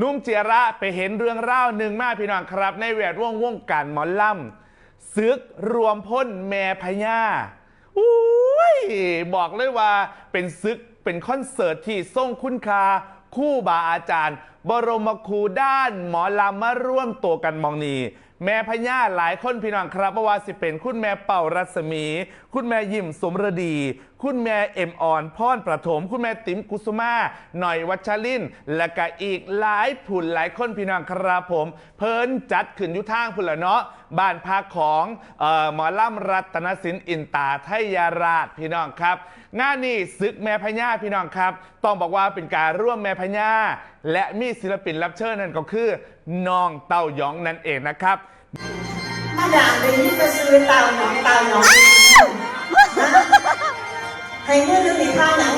นุ่มเจียระไปเห็นเรื่องเล่าวหนึ่งมากพี่น้องครับ ในแวดวงวงการหมอลล่ำซึกรวมพ้นแม่พญาอุ้ยบอกเลยว่าเป็นซึกเป็นคอนเสิร์ตที่ทรงคุณค่าคู่บาอาจารย์ บรมครูด้านหมอลำมาร่วมตัวกันมองนีแม่พญาหลายคนพี่น้องครับว่าสิเป็นคุณแม่เป่ารัศมี คุณแม่ยิ้มสมรดีคุณแม่เอ็มอ่อนพรประถม คุณแม่ติ๋มกุสุมาหน่อยวัชรินและก็อีกหลายผุนหลายคนพี่น้องครับผม เพิ่นจัดขึ้นยุทางพุ่นละเนาะบ้านพักของออหมอล่ำรัตนสินอินตาไทยาราชพี่น้องครับ งานนี้ซึกแม่พญาพี่น้องครับ ต้องบอกว่าเป็นการร่วมแม่พญาและมีศิลปินรับเชิญนั่นก็คือน้องเต้ายองนั่นเองนะครับมาด่างเลยนี่จะซื้อเต่าหนองเต่าหนอง ให้เมื่อเรื่องนี้ข้าวหนัง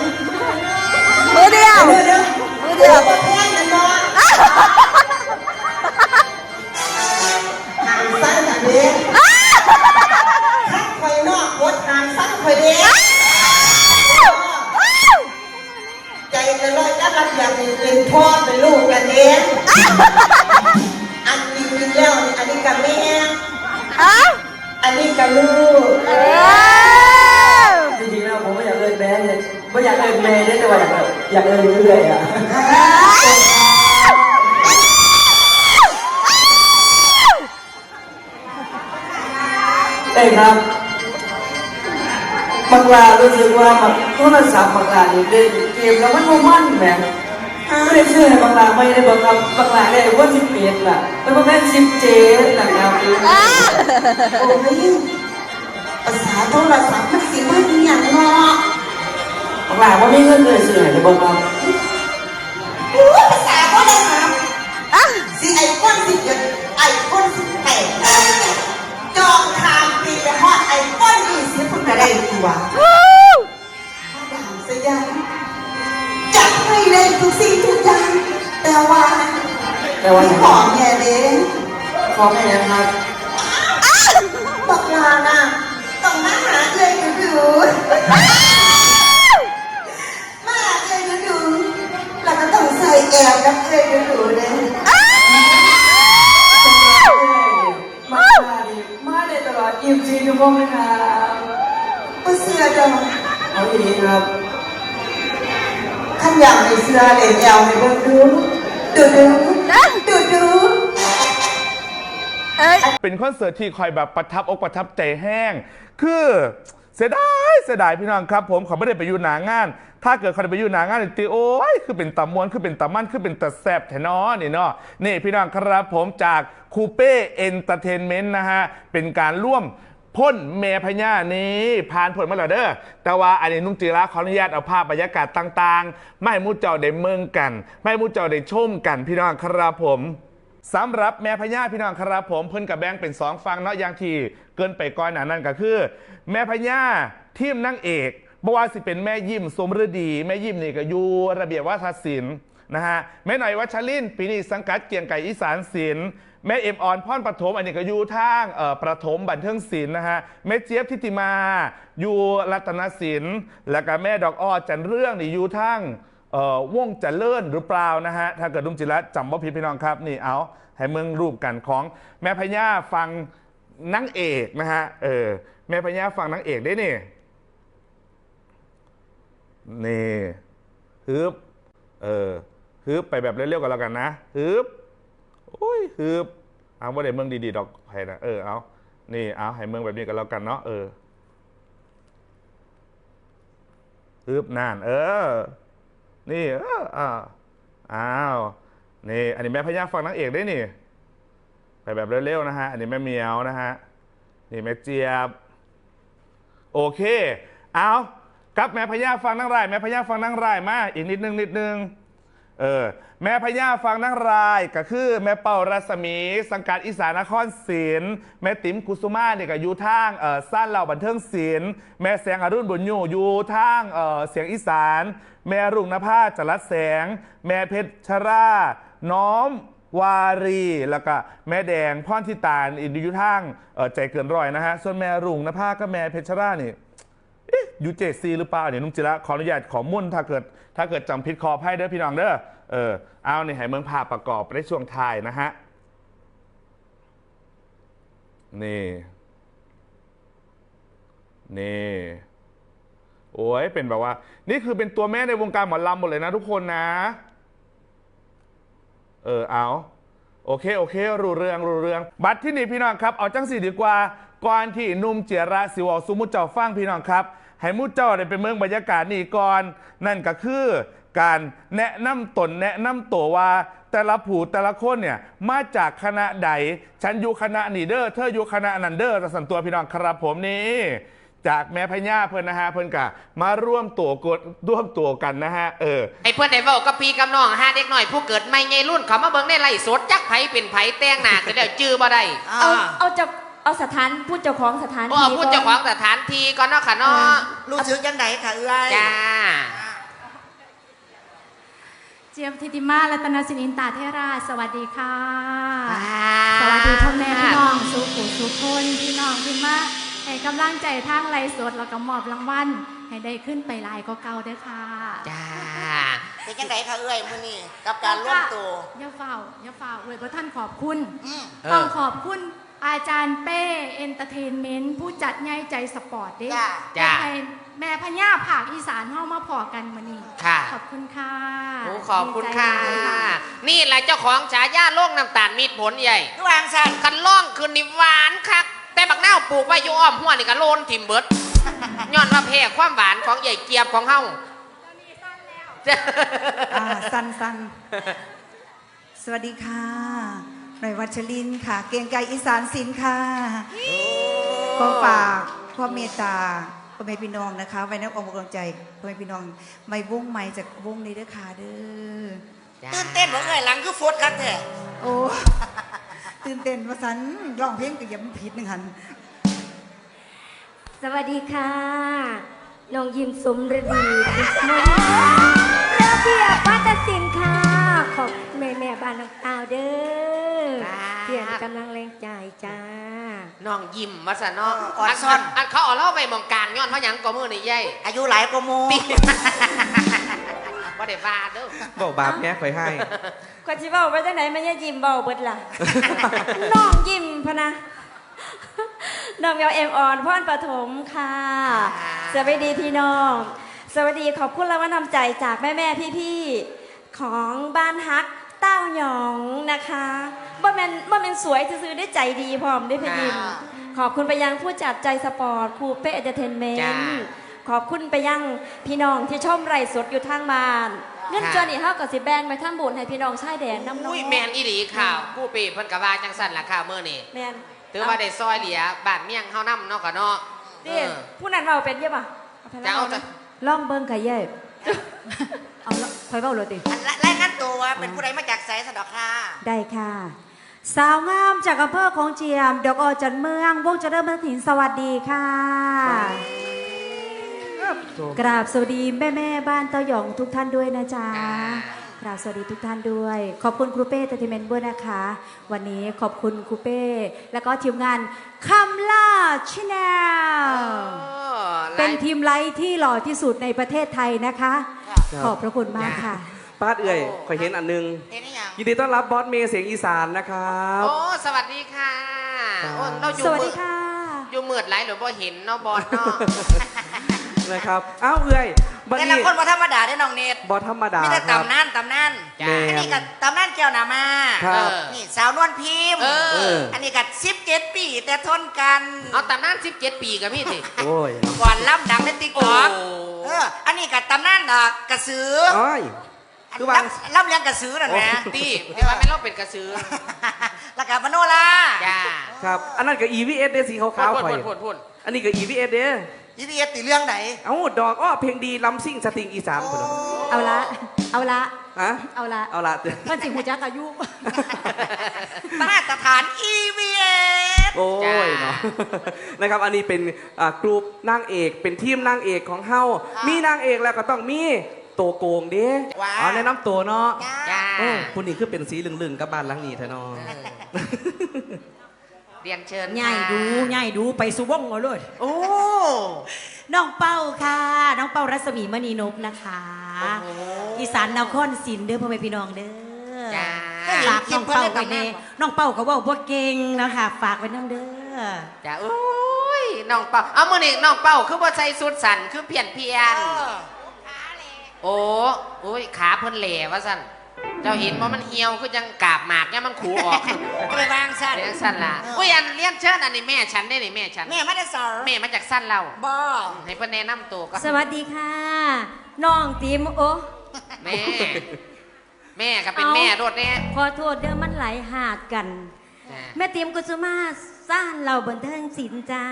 มือเดียว เมื่อเรื่องมือเดียวโอ้แพงกันนอนหางสั้นแบบนี้ทักคอยนอกกดหางสั้นคอยเด็กใจจะลอยกับรักอยากเป็นพ่อเป็นลูกกันเองอันจริงๆแล้วนี่อันนี้กับแม่อ้าวอันนี้กับลูก อยากอยากเล่นเรื่อยๆอะเอ้ยครับบังลารู้สึกว่าแบบโทรศัพท์บังลาเนี่ยเล่นเกมแล้วมันโมมั่นแหมไม่ได้เชื่อให้บังลาไม่ได้บังลาบังลาได้ว่าสิบเอ็ดล่ะแล้วก็แม่สิบเจ็ดนะครับอ้าวโอ้ยภาษาโทรศัพท์มันสิมันอหย่างเนาะ บังลาว่าม่เงินเลยซื้อให้บังลาโอ้ภาษาโทรศัพท์สิไอโฟนสิบเอ็ดไอโฟนสิบแปดจองทางปีไปฮอดไอโฟนยี่สิบเพิ่งจะได้ดีวะมาดางสยามจัดให้เลยทุกสิ่งทุกอย่าง แต่ว่าแต่ว่าขอแม่เด้ขอแม่ครับบักลาน่ะต้องมาหาเลยดูดู ต้องใส่แอลกับเลยดูดูเลยมาดิมาได้ตลอดอิ่มจริงทุกคนเลยครับก็เสื้อดองเอาอย่างนี้ครับขันอยากในเสื้อเลยแอลในเบิ่งดูดูดูดูดูเอ้ยเป็นคอนเสิร์ตที่คอยแบบประทับอกประทับใจแห้ง คือเสียดายเสียดายพี่น้องครับ ผมเขาไม่ได้ไปอยู่หนางาน ถ้าเกิดเขาได้ไปอยู่หนางานตีโอ้ยคือเป็นตำมวนคือเป็นตำมันคือเป็นตะแซบแทนอนี่เนาะนี่พี่น้องครับผมจากคูเป้เอนเตอร์เทนเมนต์นะฮะเป็นการร่วมพ่นเมพญานี้ผ่านผลมาแล้วเด้อแต่ว่าอันนี้นุ่งจีระขออนุญาตเอาภาพบรรยากาศต่างๆ ไม่มูเจ้าได้เมืองกัน ไม่มูเจ้าได้ชมกันพี่น้องครับผมสำหรับแม่พญาพี่น้องครับผมเพิ่นกับแบงเป็นสองฟังเนาะอย่างที่เกินไปก้อยหนานั่นก็คือ แม่พญาทีมนางเอก บ่ว่าสิเป็นแม่ยิ้มสมฤดี แม่ยิ้มนี่ก็อยู่ระเบียบวัฒนศิลป์นะฮะแม่หน่อยวัชรินปีนี้สังกัดเกียงไก่อีสานศิลป์แม่เอ็มออนพ่อนปฐมอันนี้ก็อยู่ทางเอ่อประถมบันเทิงศิลป์นะฮะแม่เจี๊ยบทิติมาอยู่รัตนศิลป์แล้วก็แม่ดอกอ้อจันเรื่องนี่อยู่ทางเอ่อวงจันเลิศหรือเปล่านะฮะถ้าเกิดลุงจิระจำว่าผิดพี่น้องครับนี่เอาให้เมืองรูปกันของแม่พญาฟังนางเอกนะฮะเออแม่พญาฟังนางเอกได้เนี่ย นี่ฮึบเออฮึบไปแบบเร็วๆกันแล้วกันนะฮึบโอ้ยฮึบเอาว่าได้เมืองดีๆดอกไผ่นะเออเอานี่เอาให้เมืองแบบนี้กันแล้วกันเนาะเออฮึบนาน เออ นี่เอออ่าอ้าวนี่อันนี้แม่พญาฟังนางเอกได้นี่ไปแบบเร็วๆนะฮะอันนี้แม่เมียวนะฮะนี่แม่เจี๊ยบ โอเค เอา กลับแม่พญาฟังนางรายแม่พญาฟังนางรายมาอีกนิดนึงนิดนึงเออแม่พญาฟังนางรายก็คือ แม่เป่ารัศมี สังกัดอีสานนครศิลป์แม่ติ๋มกุสุมาเนี่ยก็อยู่ทางเออสั้นเหล่าบันเทิงศิลป์แม่แสงอรุณบุญอยู่อยู่ทางเออเสียงอีสาน แม่รุ่งนภาจรัสแสง แม่เพชรชรา น้อมวารีแล้วก็แม่แดงพ่อนทิตาลอินดิยุทางเออใจเกินร้อยนะฮะส่วนแม่รุ่งนภาก็แม่เพชรชรานี่ เอ๊ะยูเจซีหรือเปล่าเนี่ยนุ่มจิระขออนุญาตขอมุ่นถ้าเกิด ถ้าเกิดจำผิดขออภัยเด้อพี่น้องเด้อเออเอานี่ให้เมืองภาพประกอบในช่วงท้ายนะฮะนี่นี่โอ้ยเป็นแบบว่า นี่คือเป็นตัวแม่ในวงการหมอลำหมดเลยนะทุกคนนะ เออเอาโอเค โอเค รู้เรื่องรู้เรื่อง บัตรที่นี่พี่น้องครับ เอาจังสีดีกว่า ก่อนที่หนุ่มเจียระสิวอสุมุจเจ้าฟังพี่น้องครับ ให้มุจเจ้าได้ไปเมืองบรรยากาศนี่ก่อน นั่นก็คือการแนะนำตนแนะนำตัวว่าแต่ละผู้แต่ละคนเนี่ยมาจากคณะใด ฉันอยู่คณะนีเดอร์เธออยู่คณะนันเดอร์สันตัวพี่น้องครับผมนี่จากแม่พญาเพิ่นนะฮะเพิ่นกะมาร่วมตัวกดร่วมตัวกันนะฮะเออไอ้เพื่อนได้บอกกับพี่กับน้องห้าเด็กหน่อย ผู้เกิดไม่ไงรุ่นเขามาเบิ่งในไล่สดจักไผเป็นไผแต่งหน้าก็เดี๋ยวจื้อบ่ได้เอาเอาจะ เอาสถานพูดเจ้าของสถานโอ้ที่พูดเจ้าของสถานที่ก่อนเนาะค่ะเนาะรู้สึกยังไงค่ะเอ้ยจ้าเจียมทิติมารัตนสินินตาเทราชสวัสดีค่ะ สวัสดีพ่อแม่พี่น้องสุขุสุขคนพี่น้องที่มาให้กำลังใจทางไลฟ์สดแล้วก็มอบรางวัลให้ได้ขึ้นไปหลายก็เก่าเด้อค่ะ จ้า เป็นยังไงค่ะเอ้ยมื้อนี้กับการร่วมตัวอย่าเฝ้าอย่าเฝ้าเว้ยพระท่านขอบคุณอืมเออต้องขอบคุณ อาจารย์เป้เอนเตอร์เทนเมนต์ผู้จัดใหญ่ใจสปอร์ตเด้จ้ะ จ้ะ ให้แม่พญาภาคอีสานเฮามาพอกันมื้อนี้ค่ะ ขอบคุณค่ะโอ้ขอบคุณค่ะ ดีใจหลายนี่แหละเจ้าของฉายาโลกน้ำตาลมีดผลใหญ่ระหว่างสันกันล่องคืนนี่หวานคัก แต่บักนาวปลูกไว้อยู่อ้อมหัวนี่ก็โลนทิมเบิดย้อนว่าแพ้ความหวานของใหญ่เกียบของเฮาอ่าสันสันสวัสดีค่ะ หน่อยวัชรินทร์ค่ะ เกรียงไกรอีสานศิลป์ค่ะ ก็ฝากความเมตตาพ่อแม่พี่น้องนะคะ ไว้ในอกกำลังใจพ่อแม่พี่น้องไม่วงไม่จากวงนี้เด้อค่ะเด้อตื่นเต้นบ่เอ้ยหลังคือฟดครับแท้โอ้ตื่นเต้นว่าสันร้องเพลงก็อยังผิดหนึ่งหันสวัสดีค่ะน้องยิมสมฤดีพิสมนระเบียบวัฒนศิลป์ค่ะ ขอบแม่แม่บ้านน้องตาวเด้อครับ เปลี่ยนกำลังแรงใจจ้า น้องยิ้มมาซะเนาะออดซ่อน อันเขาเอาเล่าไปหมองกลางย้อนเพราะหยังก็มือนี่ใหญ่อายุหลายกว่าหมู่ว่าได้ว่าเด้อบอกบาปแง่คอยให้คนที่เบ้าไปจังไหนมันจะยิ้มเบ้าเบิดล่ะ น้องยิ้มพะนะ น้องเยาเอ็มออนพ่อนปฐมค่ะ สวัสดีพี่น้อง สวัสดีขอบคุณรางวัลนำใจจากแม่แม่พี่พี่ๆ ของบ้านฮักเต้าหยองนะคะบ่แมนบ่แมนสวยซื้อๆได้ใจดีพร้อมได้พยิมค่ะขอบคุณไปยังผู้จัดใจสปอร์ตครูเป้เอนเตอร์เทนเมนจ้าต์ขอบคุณไปยังพี่น้องที่ชมไร่สดอยู่ทางบ้านเงินค่ะจอนี่เฮากับสิแบ่งไปทำบุญให้พี่น้องชายแดนน้ำน้องอุ้ยแมนอีหลีข่าวผู้ปีเพิ่นกะว่าจังสั่นล่ะข่าวมื้อนี้แมนถือว่าได้ซอยเหลียบ้านเมี่ยงเฮานำเนาะก็เนาะเด้เออผู้นั้นเว้าเป็นเยอะป่ะไปจะเอาจะล่องเบิ่งค่ะเย่ เอาละคอยเว้าเลยติ อันรายงานตัวว่าเป็นผู้ใดมาจากไสสะดอกค่ะได้ค่ะ สาวงามจากอำเภอของเจียม ดอกออจันเมือง วงเจริญพัฒนินสวัสดีค่ะ กราบสวัสดีแม่แม่ๆบ้านเต้าหยองทุกท่านด้วยนะจ๊ะ กราบสวัสดีทุกท่านด้วย ขอบคุณครูเป้เตเทเมนต์ด้วยนะคะ วันนี้ขอบคุณครูเป้ แล้วก็ทีมงานคำล่าชแนลเป็นทีมไลท์ที่หล่อที่สุดในประเทศไทยนะคะ ขอบพระคุณมากค่ะ ป้าดเอื่อยคอยเห็นอันหนึง เห็นหรือยังยินดีต้อนรับบอสเมย์เสียงอีสานนะครับ โอ้สวัสดีค่ะครับ โอ้เราอยู่สวัสมืดีดค่ะ อยู่มืดไหลหรือบ่เห็นเนาะบอสเนาะ นะครับ เอ้าเอื่อย บัดแต่ละนี้คนบ่ธรรมดาได้อน้องเนตรบอสธรรมดามีแต่ครับ ตำนานตำนานจ้าอันนี้ก็ตำนานแก้วหนามาครับ เออ นี่สาวนวลพิมพ์เอเออออั นนี้ก็สิบเจ็ดปีแต่ทนกันเอาตำนาน17 ปีกับพี่สิ โอ้ยก่อนล่ำดังในติ๊กโอ้ต็อกเอออันนี้ก็ตำนานอะกระสืออ้อยอันคือว่า ล่ำล่ำเลี้ยงกระสือนั่นแหละ ตีที่ว่าแม่นเราเป็นกระสือ แล้วก็มโนรา จ้าครับ อันนั้นก็ EVS เด้สีขาวพ่นๆคอยพ่นพ่นพ่นอันนี้ก็ EVS เด้ อีพีเอสตีเรื่องไหนเอ้าดอกอ้อเพลงดีลำซิ่งสตริงอีสานพุ่นเนาะเอาละ เอาละ ฮะเอาละเอาละมันสิหูจักอายุ มาตรฐาน EVS โอ้ยเนาะ นะครับอันนี้เป็นอ่ากรุ๊ปนางเอกเป็นทีมนางเอกของเฮามีนางเอกแล้วก็ต้องมีตัวโกงเด้ว้าว เอาแนะนำตัวเนาะจ้า โอ้คุณนี่คือเป็นสีเหลึงๆกับบ้านหลังนี้แท้เนาะ เรียนเชิญใหญ่ดูค่ะใหญ่ดูไปสุวงเอาเลยโอ้น้องเป้าค่ะ น้องเป้ารัศมีมณีนพนะคะอีสานนครศรีเด้อพ่อแม่พี่น้องเด้อจ้าฝากน้องเป้าไว้เด้น้องเป้าก็เว่าบ่เก่งนะคะฝากไว้น้ำเด้อจ้าโอ้ยน้องเป้าเอามือนี่น้องเป้าคือบ่ใส่สุดสันคือเพียนเพียนโอ้โอ้ยขาเพิ่นเหล่ว่าสั่น เจ้าเห็นว่ามันเหี่ยวคือจังกาบหมากเนี่ยมันขูออกก็เลยวางสั้นเลี้ยงสั้นล่ะอุ้ยอันเลี้ยงเชิญอันนี้แม่ฉันได้นี่แม่ฉันแม่ไม่ได้สอนแม่มาจากสั้นเราบ่ให้เพิ่นแนะนำตัวก็สวัสดีค่ะน้องติมโอแม่แม่ก็เป็นแม่โดดแน่ขอโทษเด้อมันไหลายหาดกันจ้าแม่ติมกุสุมาซ่านเราบันเทิงศิลป์จ้า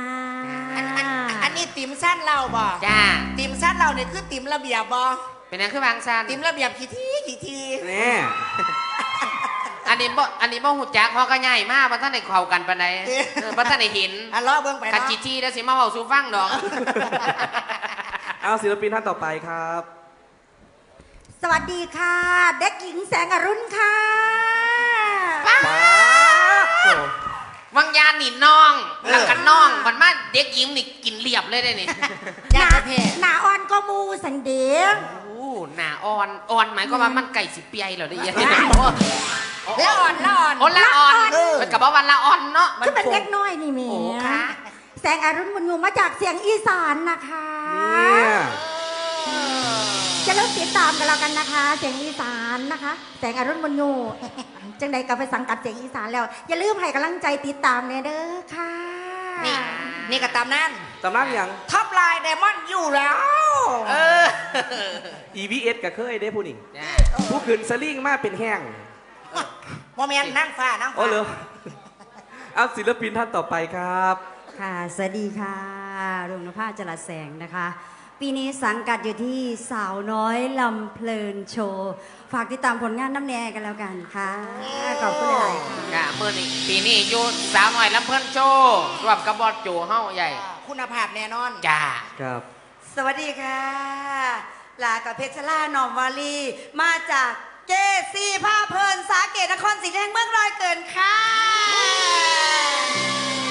อันอันอันนี้ติ่มสั้นเราบ่จ้าติ่มสั้นเราเนี่ยคือติ่มระเบียบบ่ เป็นนังคือวางสั้นติ่มระเบียบกี่ทีกี่ทีแน่อันนี้บ่อันนี้บ่หูจักเพราะก็ใหญ่มากบ่ท่านได้เข้ากันปานใดเออบ่ท่านได้เห็นอะล้อเบิ่งไปคันเนาะจิทีแล้วสิมาเว้าสู่ฟังดอกเอาศิลปินท่านต่อไปครับ สวัสดีค่ะ เด็กหญิงแสงอรุณค่ะป้าบวังยานนี่น้องแล้วก็น้องมันมาเด็กหญิงนี่กินเรียบเลยได้นี่หนาหนาอ่อนก็มูสันเดียงโอ้ หน้าอ่อนอ่อนหมายก็ว่ามันไก่สิเปียเหรอได้ยังละอ่อนละอ่อนโอ้ละอ่อนเออมันกับว่าวันละอ่อนเนาะคือเป็นเด็กน้อยนี่แหม่โอ้ค่ะแสงอรุณบุญยูมาจากเสียงอีสานนะคะเนี่ยจะเริ่มติดตามกันแล้วกันนะคะ เสียงอีสานนะคะ แสงอรุณบุญยูจังใดก็ไปสังกัดเสียงอีสานแล้ว อย่าลืมให้กำลังใจติดตามเนเด้อค่ะ นี่นี่ก็ตามนั้น ตำนานยังท็อปไลน์ไดมอนด์อยู่แล้ว เออ EVS ก็เคยได้ผู้นี่จ้าผู้ขืนสลิงมาเป็นแห้งโมเมนต์นั่งฟ้านั่งโอ้ฟ้าเหรอเอาศิลปินท่านต่อไปครับ ค่ะ สวัสดีค่ะรุ่งนภาจรัสแสงนะคะ ปีนี้สังกัดอยู่ที่สาวน้อยลำเพลินโชว์ ฝากติดตามผลงานน้ำแนกันแล้วกันค่ะ ขอบคุณหลายๆค่ะจ้าเมื่อนี้ปีนี้อยู่สาวหน่อยลำเพิ่นโชว์รวมกับบอดโจเฮาใหญ่ คุณภาพแน่นอน จ้า ครับ สวัสดีค่ะ ลากับเพชรลาหนอมวาลีมาจากเจซีผ้าเพลินสาเกตนครศรีแห่งเมืองลอยเกินค่ะ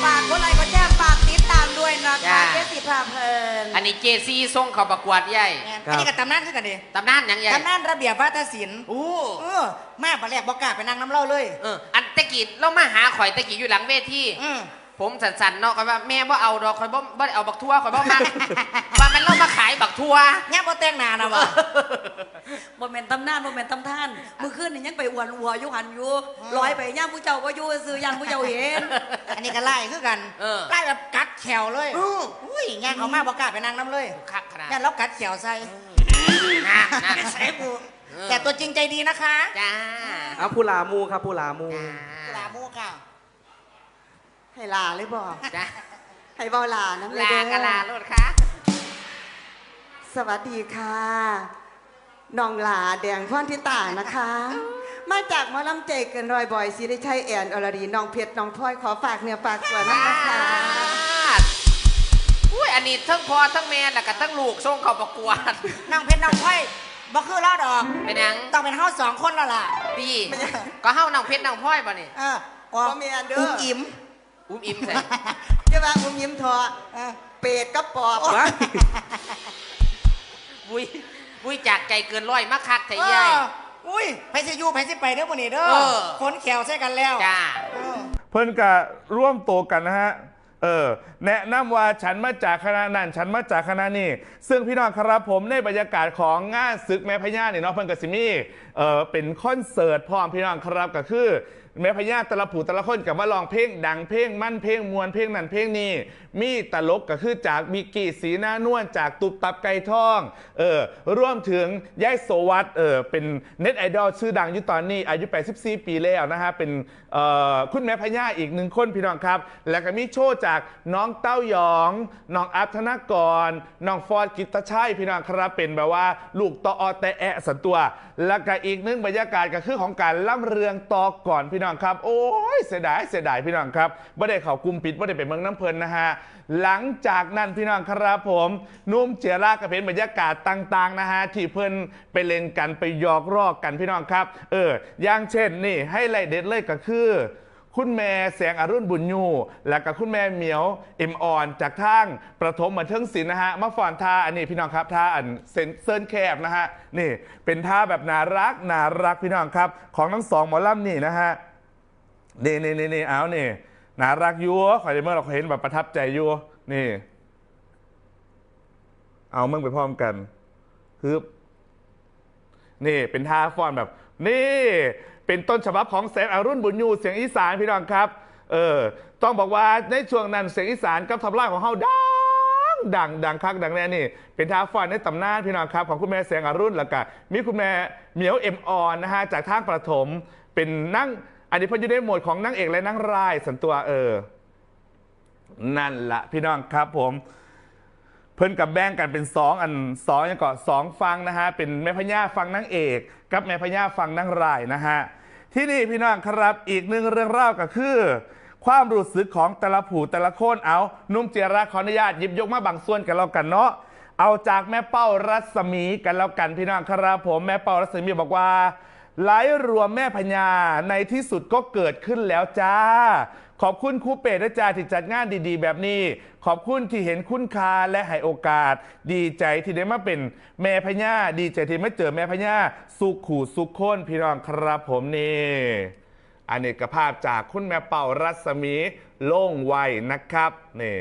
ฝากกดไลค์กดแชร์ฝากติดตามด้วยนะคะจ้าเจซีผ้าเพลินอันนี้เจซี่ส่งเขาประกวดใหญ่ครับ อันนี้กับตำนานคือกันดิตำนานหยังใหญ่ตำนานระเบียบวัฒนศิลป์อู้เออแม่ปลาแรกบอกกล้าไปนั่งน้ำเล่าเลย เอออันตะกี้เรามาหาข่อยตะกี้อยู่หลังเวทีอืม ผมสันๆเนาะข่อยว่าแม่บ่เอาดอกข่อยบ่บ่ได้เอาบักทั่วข่อยบ่มักว่ามันเรามาขายบักทั่วเนี่ยบ่แต่งหนานะวะบ่แม่นตำนานบ่แม่นตำท่านมื้อคืนนี่ยังไปอวนอัวอยู่หันอยู่ลอยไปย่ามผู้เจ้าบ่อยู่ซื้อย่านผู้เจ้าเห็น อันนี้ก็ไล่คือกันเออไล่แบบกัดแขวเลยอุ้ยงานเขามาบอกกล้าไปนั่งน้ำเลยคักขนาดเนี่ยเรากัดแขวใส่นั่นนั่นใส่ปูแต่ตัวจริงใจดีนะคะจ้าเอาผู้ลามูครับผู้ลามูลามูค่ะ ให้ลาเลยบอกจ้าให้เบาลาน้ำเลยลาเด้อกะลาโลดค่ะสวัสดีค่ะน้องลาแดงพ่อนทิตานะคะ มาจากหมอลำเจเกินรอยบอยศิริชัยแอนอรดีน้องเพชรน้องพลอยขอฝากเนื้อฝากตัวนั่นนะคะ อุ้ยอันนี้ทั้งพ่อทั้งแม่แล้วก็ทั้งลูกส่งเขาประกวดน้องเพชรน้องพลอยบ่คือเราดอก เป็นหยังต้องเป็นเฮาสองคนแล้วล่ะดีก็เฮาน้องเพชรน้องพลอยบ่นี่เออว่าบ่แม่นเด้อ อุ้มอิ่ม อุ้มอิ่มใส่จะว่าผมยิ้มทอเออเป็ดก็ปอบว้ายบุยบุยจากใจเกินร้อยมาคักไทยเอใหญ่ออุ้ยไปสิอยู่ไปสิไปเด้อมื้อนี้เด้อเออคนแขวใส่กันแล้วจ้า เออ เพิ่นกะร่วมโตวกันนะฮะ เออ แนะนำว่าฉันมาจากคณะนั้นฉันมาจากคณะนี้ซึ่งพี่น้องครับผมในบรรยากาศของงานศึกแม่พญาเนี่ยเนาะเพิ่นกะสิมีเออเป็นคอนเสิร์ตพร้อมพี่น้องครับก็คือ แม่พญาต่ละผูต่ละคนกับมาลองเพลงดังเพลงมั่นเพลงมวนเพลงนั้นเพลงนี้ มีตลกก็คือจากมิกกี้สีหน้านวลจากตุบตับไก่ทองเออร่วมถึงยายโสวัตเออเป็นเน็ตไอดอลชื่อดังอยู่ตอนนี้ อายุ 84 ปีแล้วนะฮะ เป็นเอ่อคุณแม่พญาอีกหนึ่งคนพี่น้องครับ แล้วก็มีโชว์จากน้องเต้ายองน้องอัพธนกรน้องฟอร์ดกิตตชัยพี่น้องครับเป็นแบบว่าลูกตออแต่แอะสันตัว แล้วก็อีกหนึ่งบรรยากาศก็คือของการล่ำเรืองตอก่อนพี่น้องครับ โอ้ยเสียดายเสียดายพี่น้องครับไม่ได้เข่ากุมปิดไม่ได้ไปเมืองน้ำเพลินนะฮะหลังจากนั้นพี่น้องครับผมนุ่มเจียร่ากับเพนบรรยากาศต่างๆนะฮะที่เพิ่นไปเล่นกันไปหยอกรอกกันพี่น้องครับ เอออย่างเช่นนี่ให้ไลท์เด็ดเลยก็คือคุณแม่แสงอรุณบุญยู และกับคุณแม่เหมียวเอ็มออนจากทางประถมบันเทิงศิลป์นะฮะมาฟอนท่าอันนี้พี่น้องครับท่าอันเซนเซิร์นแคบนะฮะนี่เป็นท่าแบบน่ารักน่ารักพี่น้องครับ ของทั้งสองหมอลำนี่นะฮะ นี่นี่นี่นี่เอานี่น่ารักยัวขอยได้เมื่อเราเห็นแบบประทับใจยัวนี่ เอาเมื่อไปพร้อมกันฮึบนี่เป็นท่าฟอนแบบ นี่ เป็นต้นฉบับของแสงอรุณบุญยูเสียงอีสานพี่น้องครับ เออ ต้องบอกว่าในช่วงนั้นเสียงอีสานกับทำลายของเฮาดังดังดังคักดังแน่นี่ เป็นท่าฟอนในตำนานพี่น้องครับ ของคุณแม่แสงอรุณแล้วก็มีคุณแม่เหมียวเอ็มออนนะฮะจากทางประถมเป็นนั่ง อันนี้พิ่นอยู่ในโหมดของนั่งเอกและนั่งรายสันตัวเออ นั่นละพี่น้องครับผม เพิ่นกับแบ่งกันเป็นสองอันสองอย่างก่อนสองฟังนะฮะ เป็นแม่พญาฟังนางเอก กับแม่พญาฟังนางรายนะฮะ ที่นี่พี่น้องครับอีกหนึ่งเรื่องเล่าก็คือ ความรู้สึกของแต่ละผู้แต่ละคนเอานุ่มเจระขออนุญาตหยิบยกมาบางส่วนกันแล้วกันเนาะเอาจากแม่เป้ารัศมีกันแล้วกันพี่น้องครับผมแม่เป้ารัศมีบอกว่า ไหลรวมแม่พญาในที่สุดก็เกิดขึ้นแล้วจ้า ขอบคุณครูเป็ดและจ้าที่จัดงานดีๆ แบบนี้ ขอบคุณที่เห็นคุณค่าและให้โอกาส ดีใจที่ได้มาเป็นแม่พญาดีใจที่มาเจอแม่พญาสุขขู่สุขคนพี่น้องครับผมนี่อันกภาพจากคุณแม่เป่ารัศมีโล่งไวนะครับนี่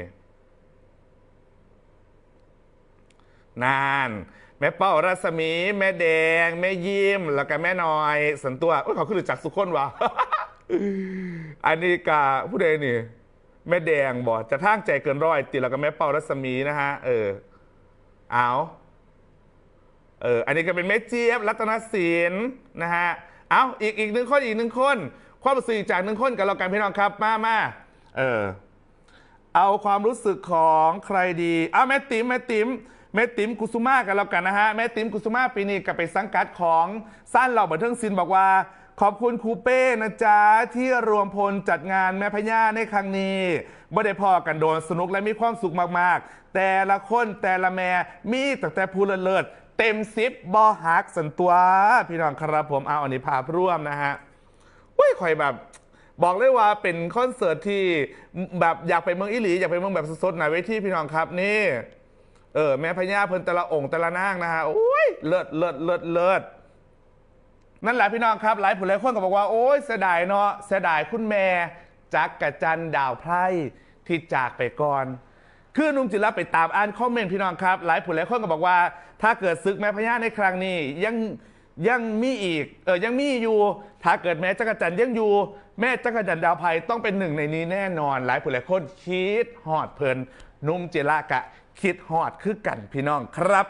นาน แม่เป้ารัศมี แม่แดง แม่ยิ้ม แล้วก็แม่น้อยสันตัวโอ้ยเขาขึ้นจากสุขคนวะอันนี้กาผู้ใดนี่ แม่แดงบอกจะทางใจเกินร้อยติแล้วก็แม่เป้ารัศมีนะฮะ เออเอาเอออันนี้ก็เป็นแม่เจี๊ยบ รัตนศิลป์นะฮะเอาอีกอีกหนึ่งคนอีกหนึ่งคนความรู้สึกจากหนึ่งคนกับเรากันพี่น้องครับมามาเออเอาความรู้สึกของใครดีเอาแม่ติ๋มแม่ติ๋ม แม่ติ๋มกุสุมากันแล้วกันนะฮะแม่ติ๋มกุสุมาปีนี้กับไปสังกัดของสั้นเหล่าบันเทิงศิลป์บอกว่า ขอบคุณครูเป้นะจ๊ะ ที่รวมพลจัดงานแม่พญาในครั้งนี้บ่ได้พอกันโดนสนุกและมีความสุขมากๆ แต่ละคนแต่ละแม่มีตั้งแต่ผู้เลิศเต็มซิปบอฮักสันตัว พี่น้องครับผมเอาอันนี้ภาพร่วมนะฮะอุ้ยคอยแบบบอกเลยว่าเป็นคอนเสิร์ตที่แบบอยากไปเมืองอิหลีอยากไปเมืองแบบสดๆหน่อยเวทีพี่น้องครับนี่ เออแม่พญาเพิ่นแต่ละองค์แต่ละนางนะฮะโอ้ยเลิศเลิศเลิศเลิศนั่นแหละพี่น้องครับหลายผู้หลายคนก็บอกว่า โอ้ยเสียดายเนาะเสียดายคุณแม่จักกะจันดาวไพร่ที่จากไปก่อนคือนุ่มจิระไปตามอ่านคอมเมนต์พี่น้องครับหลายผู้หลายคนก็บอกว่า ถ้าเกิดศึกแม่พญาในครั้งนี้ยังยังมีอีกเออยังมีอยู่ ถ้าเกิดแม่จักรจันยังอยู่ แม่จักรจันดาวไพรต้องเป็นหนึ่งในนี้แน่นอน หลายผู้หลายคนคิดฮอดเพลินนุ่มจิระกะ คิดฮอดคือกันพี่น้องครับ